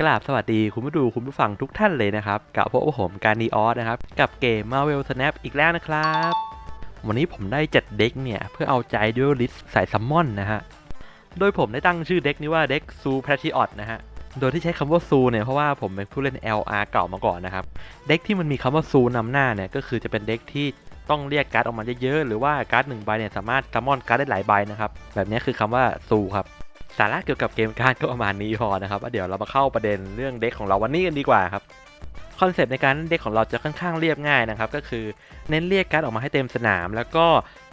กราบสวัสดีคุณผู้ดูคุณผู้ฟังทุกท่านเลยนะครับ กับพวกผมการดีออสนะครับ กับเกม Marvel Snap อีกแล้วนะครับ วันนี้ผมได้จัดเด็กเนี่ย เพื่อเอาใจด้วยลิสสายซัมมอนนะฮะ โดยผมได้ตั้งชื่อเด็กนี้ว่าเด็กซูแพท i ออ t นะฮะ โดยที่ใช้คำว่าซูเนี่ย เพราะว่าผมเป็นผู้เล่น LR เก่ามาก่อนนะครับ เด็กที่มันมีคำว่าซูนำหน้าเนี่ย ก็คือจะเป็นเด็กที่ต้องเรียกการ์ดออกมาเยอะๆ หรือว่าการ์ดหนึ่งใบเนี่ยสามารถซัมมอนการ์ดได้หลายใบนะครับ แบบนี้คือคำว่าซูครับ สาระเกี่ยวกับเกมการ์ดก็ประมาณนี้พอนะครับเดี๋ยวเรามาเข้าประเด็นเรื่องเด็กของเราวันนี้กันดีกว่าครับคอนเซปต์ในการเล่นเด็กของเราจะค่อนข้างเรียบง่ายนะครับ ก็คือเน้นเรียกการ์ดออกมาให้เต็มสนาม แล้วก็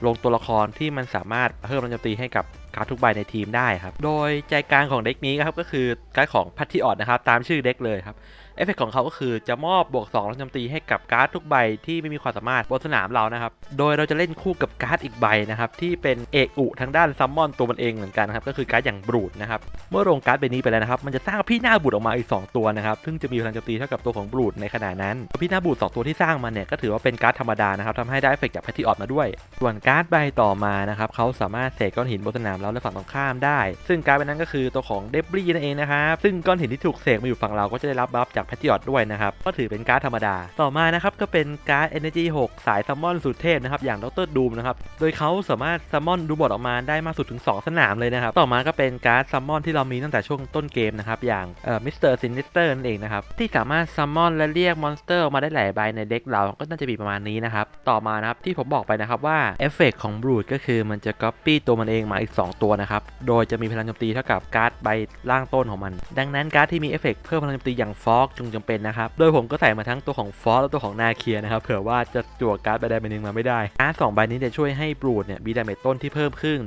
ลงตัวละครที่มันสามารถเพิ่มแรงโจมตีให้กับการ์ดทุกใบในทีมได้ครับ โดยใจกลางของเด็กนี้ครับก็คือการ์ดของพัทธิออดนะครับตามชื่อเด็กเลยครับ เอฟเฟกต์ของเขาก็คือจะมอบบวก2แรงโจมตีให้กับการ์ดทุกใบที่ไม่มีความสามารถบนสนามเรานะครับ โดยเราจะเล่นคู่กับการ์ดอีกใบนะครับ ที่เป็นเอกอุทางด้านซัมมอนตัวมันเองเหมือนกันนะครับ ก็คือการ์ดอย่างบรูดนะครับ เมื่อลงการ์ดใบนี้ไปแล้วนะครับ มันจะสร้างพี่หน้าบูดออกมาอีก 2 ตัวนะครับซึ่งจะมีพลังโจมตีเท่ากับตัวของบรูดในขณะนั้นพี่หน้าบูด2ตัวที่สร้างมาเนี่ยก็ถือว่าเป็นการ์ดธรรมดานะครับทำให้ได้เอฟเฟกต์จากแพทติออดมาด้วย ส่วนการ์ดใบต่อมานะครับเขาสามารถเสกก้อนหินบนสนามเราและฝั่งตรงข้ามได้ ซึ่งการ์ดใบนั้นก็คือตัวของเดบรีนั่นเองนะครับซึ่งก้อนหินที่ถูกเสกมาอยู่ฝั่งเราก็จะได้รับบัฟจากแพทติออดด้วยนะครับ ก็ถือเป็นการ์ดธรรมดา ต่อมานะครับก็เป็นการ์ด Energy 6 สายซัมมอนสุดเทพนะครับ อย่างดรดูมนะครับ โดยเขาสามารถซัมมอนดูบอดออกมาได้มากสุดถึง 2 สนามเลยนะครับ ต่อมาก็เป็นการ์ดซัมมอนที่เรามีตั้งแต่ช่วงต้นเกมนะครับ อย่างเอ่อมิสเตอร์ซินนิสเตอร์นั่นเองนะครับ ที่สามารถซัมมอนและเรียกมอนสเตอร์ออกมาได้หลายใบในเด็กเรา ก็น่าจะมีประมาณนี้นะครับ ต่อมานะครับที่ผมบอกไปนะครับว่าเอฟเฟกของบรูดก็คือมันจะก๊อปปี้ตัวมันเองมาอีก 2 ตัวนะครับ โดยจะมีพลังโจมตีเท่ากับการ์ดใบล่างต้นของมัน ดังนั้นการ์ดที่มีเอฟเฟกเพิ่มพลังโจมตีอย่างฟอกจึงจำเป็นนะครับ โดยผมก็ใส่มาทั้งตัวของฟอกและตัวของนาเคียนะครับ เผื่อว่าจะจั่วการ์ดใบใดใบหนึ่งมาไม่ได้การ์ดสองใบนี้จะช่วยให้บรูดเนี่ยมีดาเมจต้นที่เพิ่มขึ้น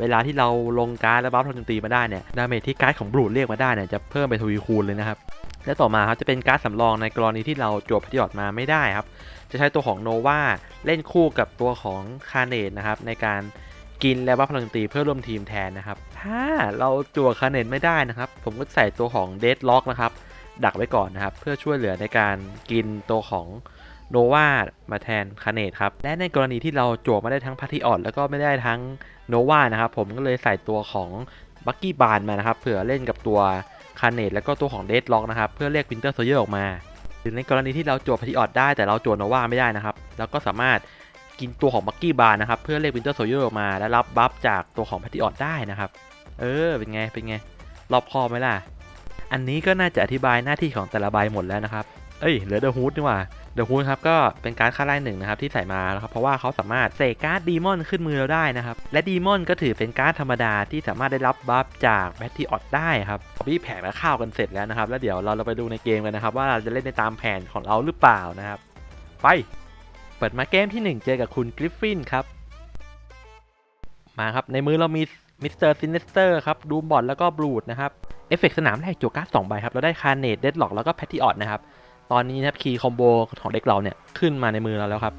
เวลาที่เราลงการ์ดและบัฟพลังโจมตีมาได้เนี่ย ดาเมจที่การ์ดของบรูดเรียกมาได้เนี่ยจะเพิ่มไปทวีคูณเลยนะครับ และต่อมาครับจะเป็นการ์ดสำรองในกรณีที่เราจั่วพัทยอดมาไม่ได้ครับ จะใช้ตัวของโนวาเล่นคู่กับตัวของคาเนตนะครับในการกินและบัฟพลังจมตีเพื่อร่วมทีมแทนนะครับ ถ้าเราจั่วคาเนตไม่ได้นะครับ ผมก็ใส่ตัวของเดดล็อกนะครับ ดักไว้ก่อนนะครับ เพื่อช่วยเหลือในการกินตัวของโนวามาแทนคาเนตครับ และในกรณีที่เราจั่วไม่ได้ทั้งพัทยออดแล้วก็ไม่ได้ทั้งโนวานะครับ ผมก็เลยใส่ตัวของบักกี้บานมานะครับเผื่อเล่นกับตัวคาเนตแล้วก็ตัวของเดดล็อกนะครับเพื่อเรียกวินเตอร์โซเยอร์ออกมาหรือในกรณีที่เราจั่วพัทยออดได้แต่เราจั่วโนวาไม่ได้นะครับแล้วก็สามารถกินตัวของบักกี้บาร์นะครับเพื่อเรียกวินเตอร์โซเยอร์ออกมาและรับบัฟจากตัวของพัทยออดได้นะครับ เออเป็นไงเป็นไงรอบคอไหมล่ะ อันนี้ก็น่าจะอธิบายหน้าที่ของแต่ละใบหมดแล้วนะครับ เอ้ยเหลือเดอะฮูดนี่ว่าเดอะฮูดครับก็เป็นการ์ดค่าไล่หนึ่งนะครับที่ใส่มาแล้วครับเพราะว่าเขาสามารถเสกการ์ดดีมอนขึ้นมือเราได้นะครับ และดีมอนก็ถือเป็นการ์ดธรรมดาที่สามารถได้รับบัฟจากแบทที่ออดได้ครับพี่แผนมาข้าวกันเสร็จแล้วนะครับ แล้วเดี๋ยวเราเราไปดูในเกมกันนะครับ ว่าเราจะเล่นในตามแผนของเราหรือเปล่านะครับ ไป เปิดมาเกมที่ 1 เจอกับคุณกริฟฟินครับมาครับในมือเรามีมิสเตอร์ซินเนสเตอร์ครับดูมบอดแล้วก็บลูดนะครับ เอฟเฟกต์สนามแรกจั่วการ์ดสองใบครับ เราได้คาร์เนตเดดล็อกแล้วก็แพทติออดนะครับ ตอนนี้นะครับคีย์คอมโบของเด็กเราเนี่ย ขึ้นมาในมือเราแล้วครับ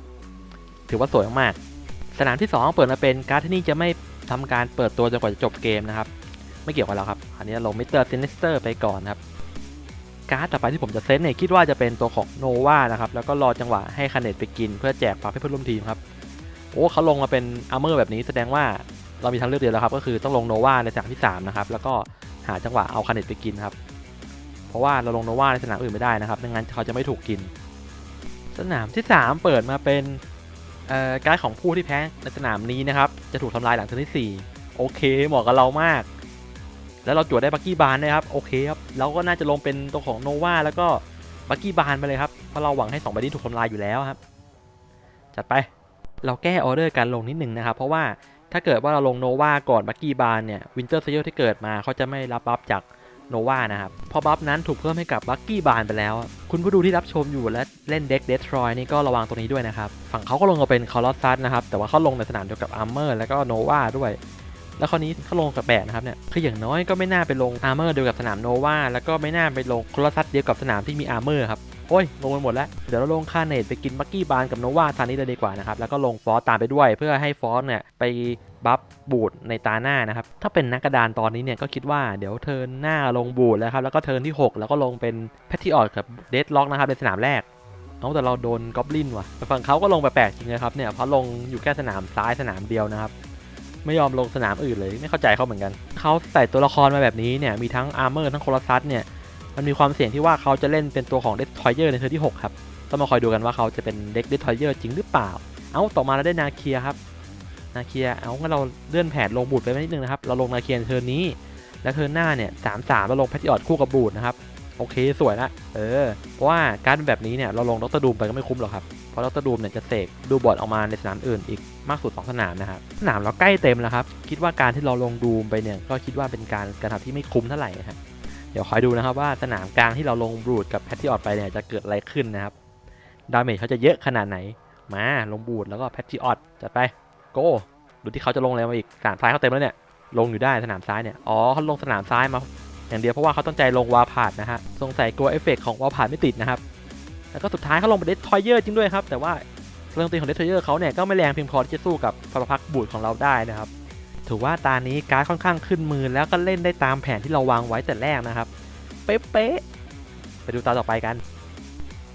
ถือว่าสวยมากๆสนามที่ 2 เปิดมาเป็นการ์ดที่นี่จะไม่ทำการเปิดตัวจนกว่าจะจบเกมนะครับ ไม่เกี่ยวกับเราครับ อันนี้ลงมิสเตอร์ซินเนสเตอร์ไปก่อนครับการ์ดต่อไปที่ผมจะเซตเนี่ยคิดว่าจะเป็นตัวของโนวานะครับแล้วก็รอจังหวะให้คาเนตไปกิน เพื่อแจกปรับให้เพื่อนร่วมทีมครับโอ้เขาลงมาเป็นอาร์เมอร์แบบนี้แสดงว่าเรามีทางเลือกเดียวแล้วครับ ก็คือต้องลงโนวาในสนามที่ 3 นะครับ แล้วก็ หาจังหวะเอาคาเนตไปกินครับ เพราะว่าเราลงโนวาในสนามอื่นไม่ได้นะครับไม่งั้นเขาจะไม่ถูกกิน สนามที่ 3 เปิดมาเป็นการของผู้ที่แพ้ในสนามนี้นะครับ จะถูกทำลายหลังเทิร์นที่ 4 โอเคเหมาะกับเรามาก แล้วเราจวดได้บักกี้บานนะครับโอเคครับเราก็น่าจะลงเป็นตัวของโนวาแล้วก็บักกี้บานไปเลยครับเพราะเราหวังให้2ใบนี้ถูกทำลายอยู่แล้วครับ จัดไปเราแก้ออเดอร์การลงนิดหนึ่งนะครับ เพราะว่า ถ้าเกิดว่าเราลงโนวาก่อนบักกี้บานเนี่ยวินเตอร์เซเยอร์ที่เกิดมาเขาจะไม่รับบัฟจากโนวานะครับ พอบัฟนั้นถูกเพิ่มให้กับบักกี้บานไปแล้ว คุณผู้ดูที่รับชมอยู่และเล่นเด็กเดสทรอยนี่ก็ระวังตัวนี้ด้วยนะครับ ฝั่งเขาก็ลงมาเป็นคอร์ลอสซัสนะครับ แต่ว่าเขาลงในสนามเดียวกับอาร์เมอร์แล้วก็โนวาด้วย แล้วคราวนี้เขาลงกับแปดนะครับเนี่ยคืออย่างน้อยก็ไม่น่าไปลงอาร์เมอร์เดียวกับสนามโนวาแล้วก็ไม่น่าไปลงคอร์ลอสซัสเดียวกับสนามที่มีอาร์เมอร์ครับ โอ้ย ลงไปหมดแล้ว เดี๋ยวเราลงคาเนตไปกินบักกี้บานกับโนวาทางนี้เลยดีกว่านะครับ แล้วก็ลงฟอสตามไปด้วย เพื่อให้ฟอสเนี่ยไปบัฟบูดในตาหน้านะครับ ถ้าเป็นนักกระดานตอนนี้เนี่ยก็คิดว่าเดี๋ยวเทินหน้าลงบูดแล้วครับ แล้วก็เทินที่ 6 แล้วก็ลงเป็นแพทติออดกับเดดล็อกนะครับในสนามแรกเอาแต่เราโดนกอบลินว่ะแต่ฝั่งเขาก็ลงแปลกๆจริงนะครับเนี่ยเพราะลงอยู่แค่สนามซ้ายสนามเดียวนะครับไม่ยอมลงสนามอื่นเลยไม่เข้าใจเขาเหมือนกันเขาใส่ตัวละครมาแบบนี้เนี่ยมีทั้งอาร์เมอร์ทั้งโคลซัสเนี่ย มันมีความเสี่ยงที่ว่าเขาจะเล่นเป็นตัวของเดสทอยเยอร์ในเทอร์ที่ 6 ครับ ต้องมาคอยดูกันว่าเขาจะเป็นเด็กเดสทอยเยอร์จริงหรือเปล่า เอาต่อมาเราได้นาเคียครับ นาเคีย เอางั้นเราเลื่อนแผนลงบูดไปนิดนึงนะครับ เราลงนาเคียในเทิร์นี้ แล้วเทิร์หน้าเนี่ยสามสามเราลงแพทติออดคู่กับบูดนะครับ โอเค สวยละเออ เพราะว่าการแบบนี้เนี่ยเราลงดรดูมไปก็ไม่คุ้มหรอกครับ เพราะดรดูมเนี่ยจะเสกดูบอร์ดออกมาในสนามอื่นอีกมากสุด2สนามนะครับ สนามเราใกล้เต็มแล้วครับ คิดว่าการที่เราลงดูมไปเนี่ย ก็คิดว่าเป็นการการทำที่ไม่คุ้มเท่าไหร่ครับ เดี๋ยวคอยดูนะครับว่าสนามกลางที่เราลงบูดกับแพทติออดไปเนี่ยจะเกิดอะไรขึ้นนะครับ ดาเมจเขาจะเยอะขนาดไหน มาลงบูดแล้วก็แพทติออดจัดไปโก้ดูที่เขาจะลงอะไรมาอีกสนามซ้ายเขาเต็มแล้วเนี่ยลงอยู่ได้สนามซ้ายเนี่ยอ๋อเขาลงสนามซ้ายมา อย่างเดียวเพราะว่าเขาตั้งใจลงวาพาดนะฮะสงสัยกลัวเอฟเฟกต์ของวาพาดไม่ติดนะครับแล้วก็สุดท้ายเขาลงไปเดสทอยเยอร์จริงด้วยครับแต่ว่าพลังตีของเดสทอยเยอร์เขาเนี่ยก็ไม่แรงเพียงพอที่จะสู้กับพลพักบูดของเราได้นะครับ ถือว่าตานี้การ์ดค่อนข้างขึ้นมือแล้วก็เล่นได้ตามแผนที่เราวางไว้แต่แรกนะครับ เป๊ะๆไปดูตาต่อไปกัน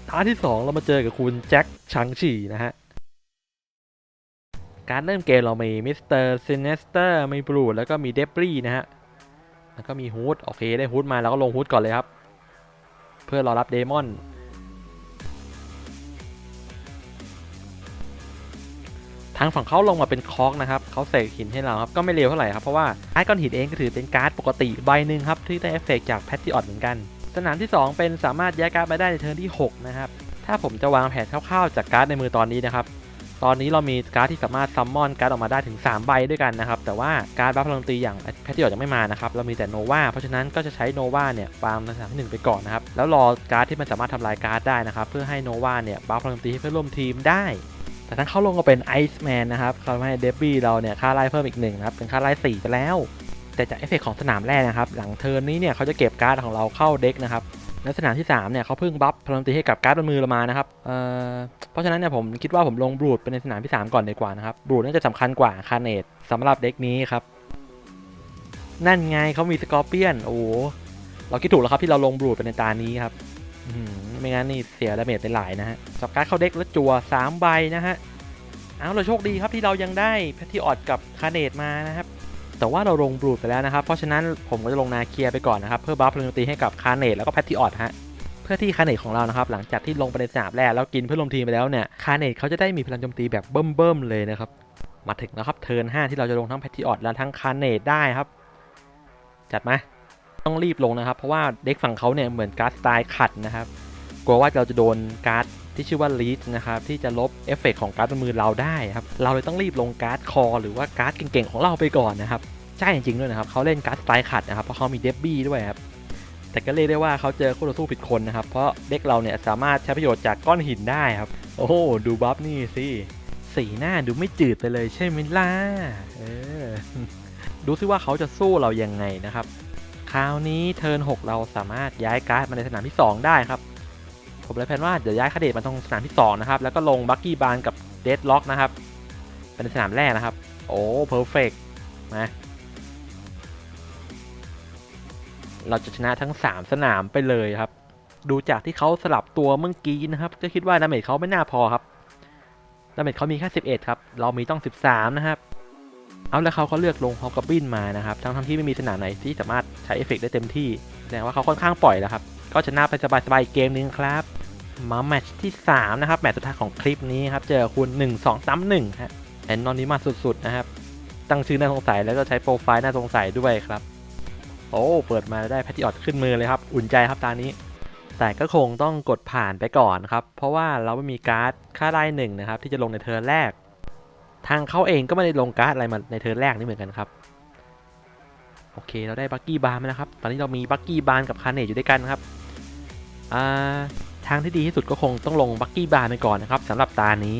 ตาที่ 2 เรามาเจอกับคุณแจ็คชังฉีนะฮะการเริ่มเกมเรามีมิสเตอร์ซินเนสเตอร์มีบลูแล้วก็มีเดบรีนะฮะ แล้วก็มีฮูดโอเคได้ฮูดมาแล้วก็ลงฮูดก่อนเลยครับ เพื่อรอรับเดมอน ทางฝั่งเขาลงมาเป็นคอกนะครับเขาเสกหินให้เราครับก็ไม่เร็วเท่าไหร่ครับเพราะว่าไอ้ก้อนหินเองก็ถือเป็นการ์ดปกติใบหนึ่งครับที่ได้เอฟเฟกต์จากแพทติออดเหมือนกัน สนามที่ 2 เป็นสามารถย้ายการ์ดมาได้ในเทิร์นที่ 6 นะครับ ถ้าผมจะวางแผนคร่าวๆจากการ์ดในมือตอนนี้นะครับตอนนี้เรามีการ์ดที่สามารถซัมมอนการ์ดออกมาได้ถึง 3 ใบด้วยกันนะครับ แต่ว่าการ์ดบัฟพลังตีอย่างแพทติออดยังไม่มานะครับ เรามีแต่โนวาเพราะฉะนั้นก็จะใช้โนวาเนี่ยฟาร์มในสนามที่หนึ่งไปก่อนนะครับ แล้วรอการ์ดที่มันสามารถทำลายการ์ดได้นะครับ เพื่อให้โนวาเนี่ยบัฟพลังตีให้เพื่อนร่วมทีมได้ แต่ทั้งเข้าลงก็เป็นไอซ์แมนนะครับทำให้เดบบี้เราเนี่ยค่าไล่เพิ่มอีกหนึ่งนะครับ เป็นค่าไล่สี่ไปแล้ว แต่จากเอฟเฟกต์ของสนามแรกนะครับ หลังเทิร์นนี้เนี่ยเขาจะเก็บการ์ดของเราเข้าเด็กนะครับและสนามที่3เนี่ยเขาเพิ่งบัฟพลังตีให้กับการ์ดบนมือเรามานะครับเอ่อเพราะฉะนั้นเนี่ยผมคิดว่าผมลงบรูดไปในสนามที่ 3 ก่อนดีกว่านะครับบรูดน่าจะสำคัญกว่าคาเนตสำหรับเด็กนี้ครับ นั่นไงเขามีสกอร์เปียน โอ้เราคิดถูกแล้วครับที่เราลงบรูดไปในตานี้ครับอื้อหือ ไม่งั้นนี่เสียดาเมจไปหลายนะฮะสับการ์ดเข้าเด็กแล้วจั่ว3ใบนะฮะเอาเราโชคดีครับที่เรายังได้แพทติออดกับคาเนตมานะครับแต่ว่าเราลงบรูดไปแล้วนะครับ เพราะฉะนั้นผมก็จะลงนาเคียไปก่อนนะครับ เพื่อบัฟพลังตีให้กับคาเนตแล้วก็แพทติออดฮะเพื่อที่คาเนตของเรานะครับ หลังจากที่ลงไปในสนามแรกแล้วกินเพื่อนร่วมทีมไปแล้วเนี่ยคาเนตเขาจะได้มีพลังโจมตีแบบเบิ่มๆเลยนะครับ มาถึงแล้วครับเทิร์น5ที่เราจะลงทั้งแพทติออดและทั้งคาเนตได้ครับ จัดมาต้องรีบลงนะครับ เพราะว่าเด็กฝั่งเขาเนี่ยเหมือนการ์ดสไตล์ขัดนะครับ กลัวว่าเราจะโดนการ์ดที่ชื่อว่าลีดนะครับที่จะลบเอฟเฟกต์ของการ์ดบนมือเราได้ครับเราเลยต้องรีบลงการ์ดคอ หรือว่าการ์ดเก่งๆของเราไปก่อนนะครับใช่จริงๆด้วยนะครับเขาเล่นการ์ดสไตล์ขัดนะครับเพราะเขามีเดบบี้ด้วยครับแต่ก็เรียกได้ว่าเขาเจอคู่ต่อสู้ผิดคนนะครับเพราะเด็กเราเนี่ยสามารถใช้ประโยชน์จากก้อนหินได้ครับ โอ้โหดูบัฟนี่สิสีหน้าดูไม่จืดไปเลยใช่ไหมล่ะเออดูซิว่าเขาจะสู้เรายังไงนะครับ คราวนี้เทิร์น6เราสามารถย้ายการ์ดมาในสนามที่ 2 ได้ครับ ผมเลยแพลนว่าเดี๋ยวย้ายคาเดตมาตรงสนามที่2นะครับ แล้วก็ลงบักกี้บานกับเดดล็อกนะครับ เป็นสนามแรกนะครับ โอ้เพอร์เฟกมาเราจะชนะทั้ง 3 สนามไปเลยครับ ดูจากที่เขาสลับตัวเมื่อกี้นะครับ ก็คิดว่าดาเมจเขาไม่น่าพอครับ ดาเมจเขามีแค่11 ครับ เรามีต้อง 13 นะครับ เอาแล้วเขาก็เลือกลงฮอกกับบินมานะครับ ทั้งทั้งที่ไม่มีสนามไหนที่สามารถใช้เอฟเฟกต์ได้เต็มที่ แสดงว่าเขาค่อนข้างปล่อยแล้วครับ ก็ชนะไปสบายๆเกมนึงครับ มาแมตช์ที่ 3 นะครับ แมตช์สุดท้ายของคลิปนี้ครับ เจอคุณ 1 2 3 1 ฮะแอนนอนนี้มาสุด ๆ นะครับ ตั้งชื่อน่าสงสัยแล้วก็ใช้โปรไฟล์น่าสงสัยด้วยครับ โอ้ เปิดมาได้แพทติออดขึ้นมือเลยครับ อุ่นใจครับตานี้ แต่ก็คงต้องกดผ่านไปก่อนครับ เพราะว่าเราไม่มีการ์ดค่าไล่หนึ่งนะครับ ที่จะลงในเทิร์แรก ทางเขาเองก็ไม่ได้ลงการ์ดอะไรมาในเทิร์แรกนี่เหมือนกันครับโอเค เราได้บักกี้บาร์มาแล้วครับ ตอนนี้เรามีบักกี้บาร์กับคาร์เนตอยู่ด้วยกันครับ อ่า ทางที่ดีที่สุดก็คงต้องลงบักกี้บาร์ไปก่อนนะครับสำหรับตานี้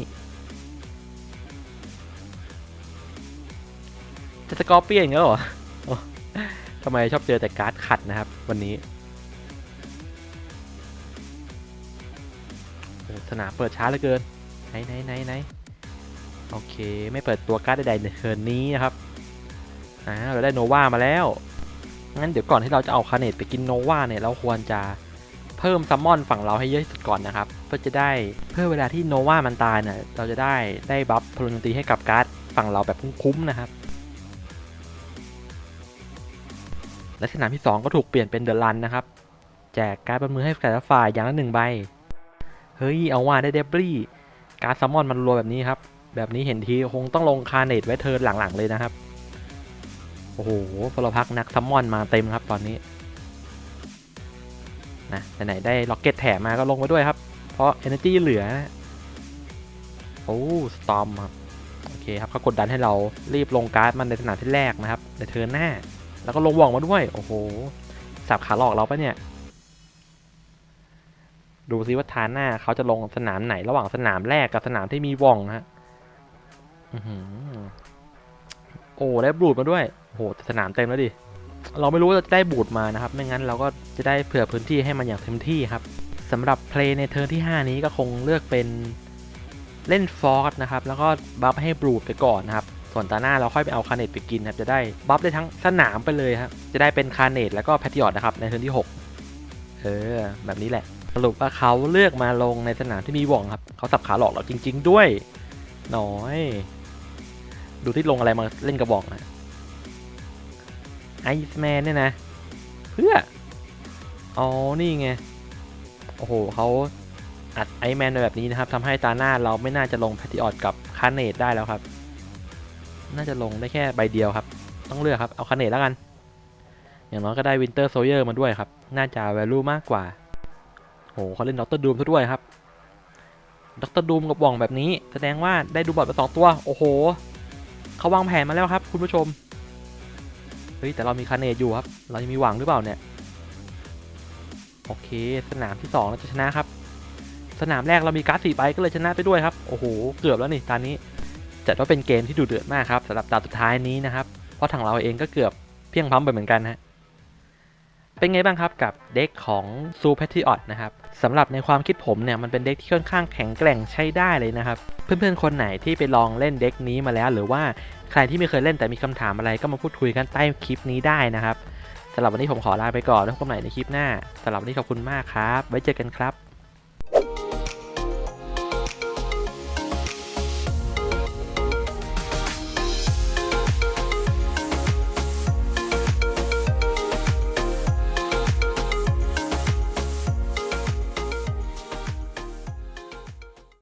จะสกอร์เปียนอย่างเงี้ยเหรอทำไมชอบเจอแต่การ์ดขัดนะครับ วันนี้ สนามเปิดช้าเหลือเกิน ไหนไหนไหนไหนโอเค ไม่เปิดตัวการ์ดใดๆในเทิร์นนี้นะครับอ่าเราได้โนวามาแล้ว งั้นเดี๋ยวก่อนที่เราจะเอาคาเนตไปกินโนวาเนี่ย เราควรจะ พิ่มซัมมอนฝั่งเราให้เยอะที่สุดก่อนนะครับเพื่อจะได้เพื่อเวลาที่โนวามันตายเนี่ยเราจะได้ได้บัฟพลังตีให้กับการ์ดฝั่งเราแบบคุ้มๆนะครับ และสนามที่ 2 ก็ถูกเปลี่ยนเป็นเดอะรันนะครับ แจกการ์ดบนมือให้แต่ละฝ่ายอย่างละหนึ่งใบ เฮ้ย เอาว่าได้เดบรี่การ์ดซัมมอนมันรัวแบบนี้ครับ แบบนี้เห็นทีคงต้องลงคาเนตไว้เทิร์นหลังๆเลยนะครับ โอ้โหพลพักนักซัมมอนมาเต็มครับตอนนี้ นะไหนได้ล็อกเก็ตแถมมาก็ลงมาด้วยครับ เพราะ Energy เหลือนะโอ้สตอมครับโอเคครับเขากดดันให้เรารีบลงการ์ดมันในสนามที่แรกนะครับ ในเทิร์นหน้า แล้วก็ลงว่องมาด้วย โอ้โหสับขาหลอกเราปะเนี่ย ดูซิว่าทานหน้าเขาจะลงสนามไหนระหว่างสนามแรกกับสนามที่มีว่องฮะอื้อหือโอ้ได้บลูดมาด้วยโอ้โหสนามเต็มแล้วดิ เราไม่รู้ว่าจะได้บูดมานะครับ ไม่งั้นเราก็จะได้เผื่อพื้นที่ให้มันอย่างเต็มที่ครับสำหรับเพลย์ในเทิร์นที่ 5 นี้ก็คงเลือกเป็นเล่นฟอร์สนะครับ แล้วก็บัฟให้บูดไปก่อนนะครับ ส่วนตาหน้าเราค่อยไปเอาคาเนตไปกินครับ จะได้บัฟได้ทั้งสนามไปเลยครับ จะได้เป็นคาเนตแล้วก็แพทริออตนะครับในเทิร์นที่ 6 เออ แบบนี้แหละ สรุปว่าเขาเลือกมาลงในสนามที่มีหว่องครับ เขาสับขาหลอกเราจริง ๆ ด้วย น้อย ดูที่ลงอะไรมาเล่นกระบอกนะ ไอซ์แมนเนี่ยนะ เพื่ออ๋อนี่ไง โอ้โหเขาอัดไอแมนแบบนี้นะครับทำให้ตาหน้าเราไม่น่าจะลงแพทิออตกับคาเนตได้แล้วครับ น่าจะลงได้แค่ใบเดียวครับ ต้องเลือกครับ เอาคาเนตแล้วกัน อย่างน้อยก็ได้วินเตอร์โซเยอร์มาด้วยครับ น่าจะ value มากกว่าโหเขาเล่นด็อกเตอร์ดูมซะด้วยครับด็อกเตอร์ดูมกับว่องแบบนี้ แสดงว่าได้ดูบอดไปสองตัว โอ้โหเขาวางแผนมาแล้วครับ คุณผู้ชม ฮ้ยแต่เรามีคาเนตอยู่ครับ เรายังมีหวังหรือเปล่าเนี่ย โอเค สนามที่สองเราจะชนะครับ สนามแรกเรามีการ์ดสี่ใบก็เลยชนะไปด้วยครับ โอ้โห เกือบแล้วนี่ตอนนี้ จัดว่าเป็นเกมที่ดูเดือดมากครับสำหรับตาสุดท้ายนี้นะครับ เพราะทางเราเองก็เกือบเพียงพร้ำไปเหมือนกันฮะเป็นไงบ้างครับกับเด็กของซูเพทิออตนะครับสำหรับในความคิดผมเนี่ยมันเป็นเด็กที่ค่อนข้างแข็งแกร่งใช้ได้เลยนะครับ เพื่อนๆคนไหนที่ไปลองเล่นเด็กนี้มาแล้ว หรือว่า ใครที่ไม่เคยเล่นแต่มีคำถามอะไรก็มาพูดคุยกันใต้คลิปนี้ได้นะครับสำหรับวันนี้ผมขอลาไปก่อนแล้วพบกันใหม่ในคลิปหน้าสำหรับวันนี้ขอบคุณมากครับ ไว้เจอกันครับ